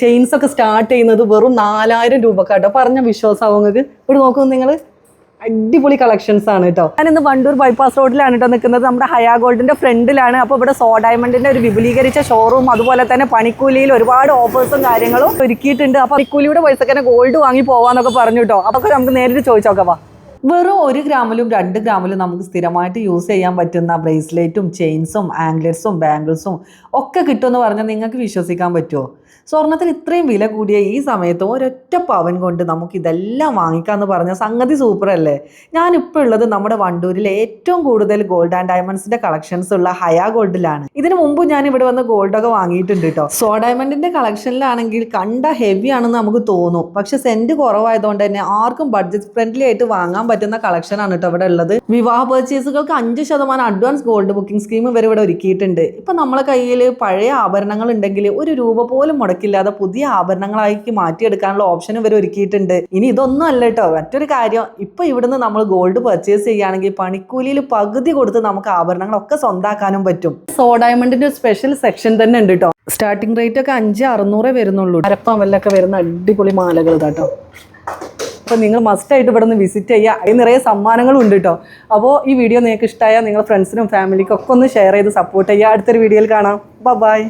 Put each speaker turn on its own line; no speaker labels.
Chains ഒക്കെ start ചെയ്യുന്നത് വെറും നാലായിരം രൂപ കേട്ടോ പറഞ്ഞ വിശ്വാസം നിങ്ങൾക്ക്? ഇവിടെ നോക്കൂ നിങ്ങൾ അടിപൊളി കളക്ഷൻസ് ആണ് കേട്ടോ ഞാൻ ഇന്ന് വണ്ടൂർ ബൈപ്പാസ് റോഡിലാണ് കേട്ടോ നിൽക്കുന്നത് നമ്മുടെ ഹയാ ഗോൾഡിന്റെ ഫ്രണ്ടിലാണ്. അപ്പോൾ ഇവിടെ സോ ഡയമണ്ടിന്റെ ഒരു വിപുലീകരിച്ച ഷോറൂം അതുപോലെ തന്നെ പണിക്കൂലിയിൽ ഒരുപാട് ഓഫേഴ്സും കാര്യങ്ങളും ഒരുക്കിയിട്ടുണ്ട്. അപ്പോൾ പണിക്കൂലിയുടെ പൈസക്കന്നെ ഗോൾഡ് വാങ്ങി പോവാന്നൊക്കെ പറഞ്ഞു കേട്ടോ അതൊക്കെ നമുക്ക് നേരിട്ട് ചോദിച്ചോക്കാം വാ. വെറും ഒരു ഗ്രാമിലും രണ്ട് ഗ്രാമിലും നമുക്ക് സ്ഥിരമായിട്ട് യൂസ് ചെയ്യാൻ പറ്റുന്ന ബ്രേസ്ലെറ്റും ചെയിൻസും ആംഗ്ലറ്റ്സും ബാംഗിൾസും ഒക്കെ കിട്ടുമെന്ന് പറഞ്ഞാൽ നിങ്ങൾക്ക് വിശ്വസിക്കാൻ പറ്റുമോ? സ്വർണത്തിന് ഇത്രയും വില കൂടിയ ഈ സമയത്ത് ഒരൊറ്റ പവൻ കൊണ്ട് നമുക്ക് ഇതെല്ലാം വാങ്ങിക്കാന്ന് പറഞ്ഞ സംഗതി സൂപ്പർ അല്ലേ? ഞാനിപ്പോൾ ഉള്ളത് നമ്മുടെ വണ്ടൂരിലെ ഏറ്റവും കൂടുതൽ ഗോൾഡ് ആൻഡ് ഡയമണ്ട്സിന്റെ കളക്ഷൻസ് ഉള്ള ഹയാ ഗോൾഡിലാണ് ഇതിനു മുമ്പ് ഞാൻ ഇവിടെ വന്ന് ഗോൾഡൊക്കെ വാങ്ങിയിട്ടുണ്ട് കേട്ടോ സോ ഡയമണ്ടിന്റെ കളക്ഷനിലാണെങ്കിൽ കണ്ട ഹെവി ആണെന്ന് നമുക്ക് തോന്നും. പക്ഷെ സെന്റ് കുറവായതുകൊണ്ട് തന്നെ ആർക്കും ബഡ്ജറ്റ് ഫ്രണ്ട്ലി ആയിട്ട് വാങ്ങാൻ പറ്റുന്ന കളക്ഷൻ ആണ് കേട്ടോ ഇവിടെ ഉള്ളത്. വിവാഹ പർച്ചേസുകൾക്ക് അഞ്ച് ശതമാനം അഡ്വാൻസ് ഗോൾഡ് ബുക്കിംഗ് സ്കീം വരെ ഇവിടെ ഒരുക്കിയിട്ടുണ്ട്. ഇപ്പൊ നമ്മളെ കയ്യിൽ പഴയ ആഭരണങ്ങൾ ഉണ്ടെങ്കിൽ ഒരു രൂപ പോലും മുടക്കില്ലാതെ പുതിയ ആഭരണങ്ങളാക്കി മാറ്റിയെടുക്കാനുള്ള ഓപ്ഷൻ ഇവർ ഒരുക്കിയിട്ടുണ്ട്. ഇനി ഇതൊന്നും അല്ല കേട്ടോ മറ്റൊരു കാര്യം ഇപ്പൊ ഇവിടുന്ന് നമ്മൾ ഗോൾഡ് പർച്ചേസ് ചെയ്യുകയാണെങ്കിൽ പണിക്കൂലിയിൽ പകുതി കൊടുത്ത് നമുക്ക് ആഭരണങ്ങളൊക്കെ സ്വന്താക്കാനും പറ്റും. സോ ഡയമണ്ടിന്റെ ഒരു സ്പെഷ്യൽ സെക്ഷൻ തന്നെ ഉണ്ട് കേട്ടോ സ്റ്റാർട്ടിംഗ് റേറ്റ് ഒക്കെ അഞ്ച് അറുന്നൂറേ വരുന്നുള്ളൂ. അരപ്പവല്ലൊക്കെ വരുന്ന അടിപൊളി മാലകൾ കേട്ടോ അപ്പോൾ നിങ്ങൾ മസ്റ്റായിട്ട് ഇവിടെ നിന്ന് വിസിറ്റ് ചെയ്യുക. അതിന് നിറയെ സമ്മാനങ്ങളും ഉണ്ട് കേട്ടോ അപ്പോൾ ഈ വീഡിയോ നിങ്ങൾക്ക് ഇഷ്ടമായാൽ നിങ്ങൾ ഫ്രണ്ട്സിനും ഫാമിലിക്കും ഒക്കെ ഒന്ന് ഷെയർ ചെയ്ത് സപ്പോർട്ട് ചെയ്യുക. അടുത്തൊരു വീഡിയോയിൽ കാണാം. ബൈ